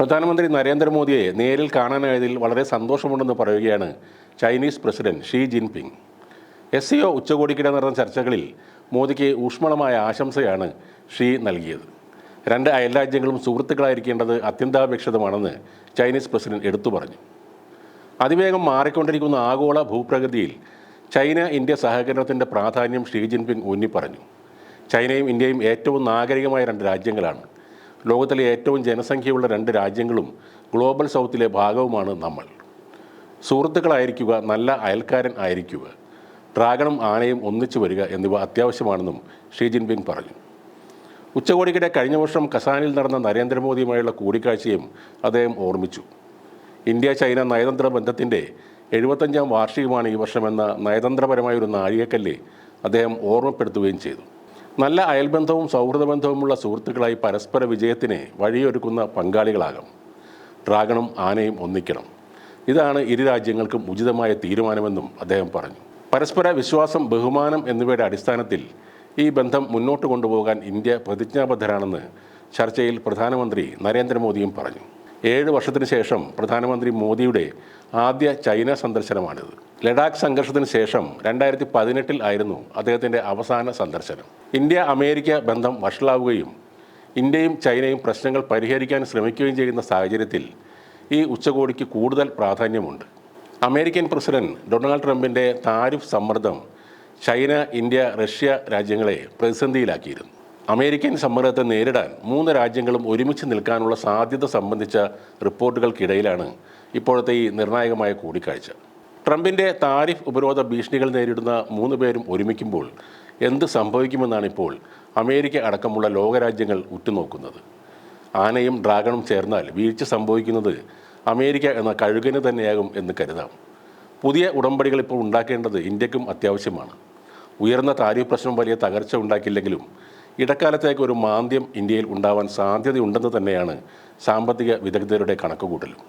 പ്രധാനമന്ത്രി നരേന്ദ്രമോദിയെ നേരിൽ കാണാനായതിൽ വളരെ സന്തോഷമുണ്ടെന്ന് പറയുകയാണ് Chinese president Xi Jinping. S C O ഉച്ചകോടിക്കിടെ നടന്ന ചർച്ചകളിൽ മോദിക്ക് ഊഷ്മളമായ ആശംസയാണ് ഷീ നൽകിയത്. രണ്ട് അയൽരാജ്യങ്ങളും സുഹൃത്തുക്കളായിരിക്കേണ്ടത് അത്യന്താപേക്ഷിതമാണെന്ന് ചൈനീസ് പ്രസിഡന്റ് എടുത്തു പറഞ്ഞു. അതിവേഗം മാറിക്കൊണ്ടിരിക്കുന്ന ആഗോള ഭൂപ്രകൃതിയിൽ ചൈന ഇന്ത്യ സഹകരണത്തിന്റെ പ്രാധാന്യം ഷീ ജിൻപിങ് ഊന്നിപ്പറഞ്ഞു. ചൈനയും ഇന്ത്യയും ഏറ്റവും നാഗരികമായ രണ്ട് രാജ്യങ്ങളാണ്. ലോകത്തിലെ ഏറ്റവും ജനസംഖ്യയുള്ള രണ്ട് രാജ്യങ്ങളും ഗ്ലോബൽ സൗത്തിലെ ഭാഗവുമാണ് നമ്മൾ. സുഹൃത്തുക്കളായിരിക്കുക നല്ല അയൽക്കാരൻ ആയിരിക്കുക ഡ്രാഗണും ആനയും ഒന്നിച്ചു വരിക എന്നിവ അത്യാവശ്യമാണെന്നും ഷീ ജിൻപിങ് പറഞ്ഞു. ഉച്ചകോടിക്കിടെ കഴിഞ്ഞ വർഷം കസാനിൽ നടന്ന നരേന്ദ്രമോദിയുമായുള്ള കൂടിക്കാഴ്ചയും അദ്ദേഹം ഓർമ്മിച്ചു. ഇന്ത്യ ചൈന നയതന്ത്ര ബന്ധത്തിന്റെ എഴുപത്തഞ്ചാം വാർഷികമാണ് ഈ വർഷമെന്ന നയതന്ത്രപരമായ ഒരു നാഴികക്കല്ല് അദ്ദേഹം ഓർമ്മപ്പെടുത്തുകയും ചെയ്തു. നല്ല അയൽബന്ധവും സൗഹൃദ ബന്ധവുമുള്ള സുഹൃത്തുക്കളായി പരസ്പര വിജയത്തിന് വഴിയൊരുക്കുന്ന പങ്കാളികളാകാം. ഡ്രാഗണും ആനയും ഒന്നിക്കണം. ഇതാണ് ഇരു രാജ്യങ്ങൾക്കും ഉചിതമായ തീരുമാനമെന്നും അദ്ദേഹം പറഞ്ഞു. പരസ്പര വിശ്വാസം ബഹുമാനം എന്നിവയുടെ അടിസ്ഥാനത്തിൽ ഈ ബന്ധം മുന്നോട്ട് കൊണ്ടുപോകാൻ ഇന്ത്യ പ്രതിജ്ഞാബദ്ധരാണെന്ന് ചർച്ചയിൽ പ്രധാനമന്ത്രി നരേന്ദ്രമോദിയും പറഞ്ഞു. ഏഴ് വർഷത്തിന് ശേഷം പ്രധാനമന്ത്രി മോദിയുടെ ആദ്യ ചൈന സന്ദർശനമാണിത്. ലഡാക്ക് സംഘർഷത്തിന് ശേഷം രണ്ടായിരത്തി പതിനെട്ടിൽ ആയിരുന്നു അദ്ദേഹത്തിന്റെ അവസാന സന്ദർശനം. ഇന്ത്യ അമേരിക്ക ബന്ധം വഷളാവുകയും ഇന്ത്യയും ചൈനയും പ്രശ്നങ്ങൾ പരിഹരിക്കാൻ ശ്രമിക്കുകയും ചെയ്യുന്ന സാഹചര്യത്തിൽ ഈ ഉച്ചകോടിക്ക് കൂടുതൽ പ്രാധാന്യമുണ്ട്. അമേരിക്കൻ പ്രസിഡന്റ് ഡൊണാൾഡ് ട്രംപിന്റെ താരിഫ് സമ്മർദ്ദം ചൈന ഇന്ത്യ റഷ്യ രാജ്യങ്ങളെ പ്രതിസന്ധിയിലാക്കിയിരുന്നു. അമേരിക്കൻ സമ്മർദ്ദത്തെ നേരിടാൻ മൂന്ന് രാജ്യങ്ങളും ഒരുമിച്ച് നിൽക്കാനുള്ള സാധ്യത സംബന്ധിച്ച റിപ്പോർട്ടുകൾക്കിടയിലാണ് ഇപ്പോഴത്തെ ഈ നിർണായകമായ കൂടിക്കാഴ്ച. ട്രംപിന്റെ താരിഫ് ഉപരോധ ഭീഷണികൾ നേരിടുന്ന മൂന്ന് പേരും ഒരുമിക്കുമ്പോൾ എന്ത് സംഭവിക്കുമെന്നാണ് ഇപ്പോൾ അമേരിക്ക അടക്കമുള്ള ലോകരാജ്യങ്ങൾ ഉറ്റുനോക്കുന്നത്. ആനയും ഡ്രാഗണും ചേർന്നാൽ വീഴ്ച സംഭവിക്കുന്നത് അമേരിക്ക എന്ന കഴുകന് തന്നെയാകും എന്ന് കരുതാം. പുതിയ ഉടമ്പടികൾ ഇപ്പോൾ ഉണ്ടാക്കേണ്ടത് ഇന്ത്യക്കും അത്യാവശ്യമാണ്. ഉയർന്ന താരിഫ് പ്രശ്നം വലിയ തകർച്ച ഉണ്ടാക്കില്ലെങ്കിലും ഇടക്കാലത്തേക്ക് ഒരു മാന്ദ്യം ഇന്ത്യയിൽ ഉണ്ടാവാൻ സാധ്യതയുണ്ടെന്ന് തന്നെയാണ് സാമ്പത്തിക വിദഗ്ധരുടെ കണക്കുകൂട്ടലും.